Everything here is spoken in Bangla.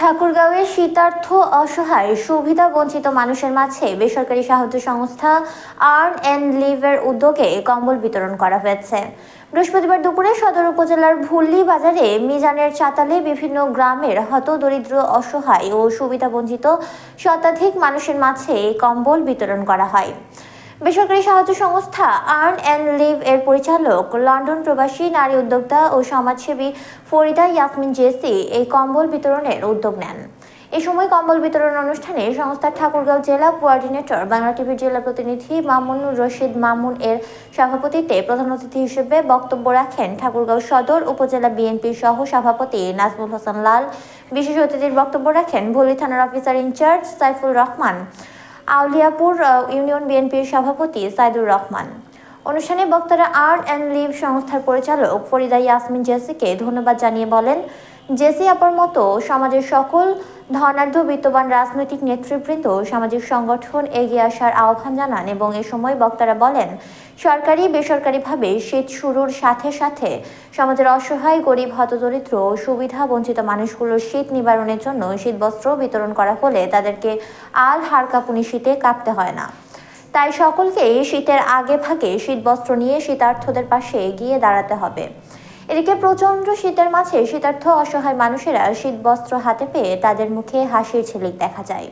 ঠাকুরগাঁওয়ে শীতার্থ অসহায়, সুবিধা বঞ্চিত মানুষের মাঝে বেসরকারি সাহায্য সংস্থা আর্ন অ্যান্ড লিভের উদ্যোগে কম্বল বিতরণ করা হয়েছে। বৃহস্পতিবার দুপুরে সদর উপজেলার ভুল্লি বাজারে মিজানের চাতালে বিভিন্ন গ্রামের হত দরিদ্র, অসহায় ও সুবিধা বঞ্চিত শতাধিক মানুষের মাঝে কম্বল বিতরণ করা হয়। বেসরকারি সাহায্য সংস্থা আর্ন অ্যান্ড লিভ এর পরিচালক, লন্ডন প্রবাসী, নারী উদ্যোক্তা ও সমাজসেবী ফরিদা ইয়াসমিন জেসি এই কম্বল বিতরণের উদ্যোগ নেন। এ সময় কম্বল বিতরণ অনুষ্ঠানে সংস্থার ঠাকুরগাঁও জেলা কোঅর্ডিনেটর, বাংলা টিভির জেলা প্রতিনিধি মামুনুর রশিদ মামুন এর সভাপতিত্বে প্রধান অতিথি হিসেবে বক্তব্য রাখেন ঠাকুরগাঁও সদর, উপজেলা বিএনপির সহ সভাপতি নাজমুল হাসান লাল। বিশেষ অতিথির বক্তব্য রাখেন ভুলি থানার officer in charge Saiful Rahman. Auliapur union বিএনপির সভাপতি সাইদুর রহমান। অনুষ্ঠানে বক্তারা আর্ট অ্যান্ড লিভ সংস্থার পরিচালক ফরিদা ইয়াসমিন জেসিকে ধন্যবাদ জানিয়ে বলেন জেসি আপার মতো সমাজের সকল ধনাঢ্য বিত্তবান রাজনৈতিক নেতৃবৃন্দ সামাজিক সংগঠন এগিয়ে আসার আহ্বান জানান এবং এ সময় বক্তারা বলেন, সরকারি, বেসরকারিভাবে শীত শুরুর সাথে সাথে সমাজের অসহায়, গরিব, হতদরিদ্র সুবিধা বঞ্চিত মানুষগুলোর শীত নিবারণের জন্য শীতবস্ত্র বিতরণ করা হলে তাদেরকে আল হাড়কাপুনি শীতে কাঁপতে হয় না। তাই সকলকে শীতের আগে ভাগে শীতবস্ত্র নিয়ে শীতার্থদের পাশে এগিয়ে দাঁড়াতে হবে। এদিকে প্রচণ্ড শীতের মাঝে শীতার্থ অসহায় মানুষেরা শীতবস্ত্র হাতে পেয়ে তাদের মুখে হাসির ঝিলিক দেখা যায়।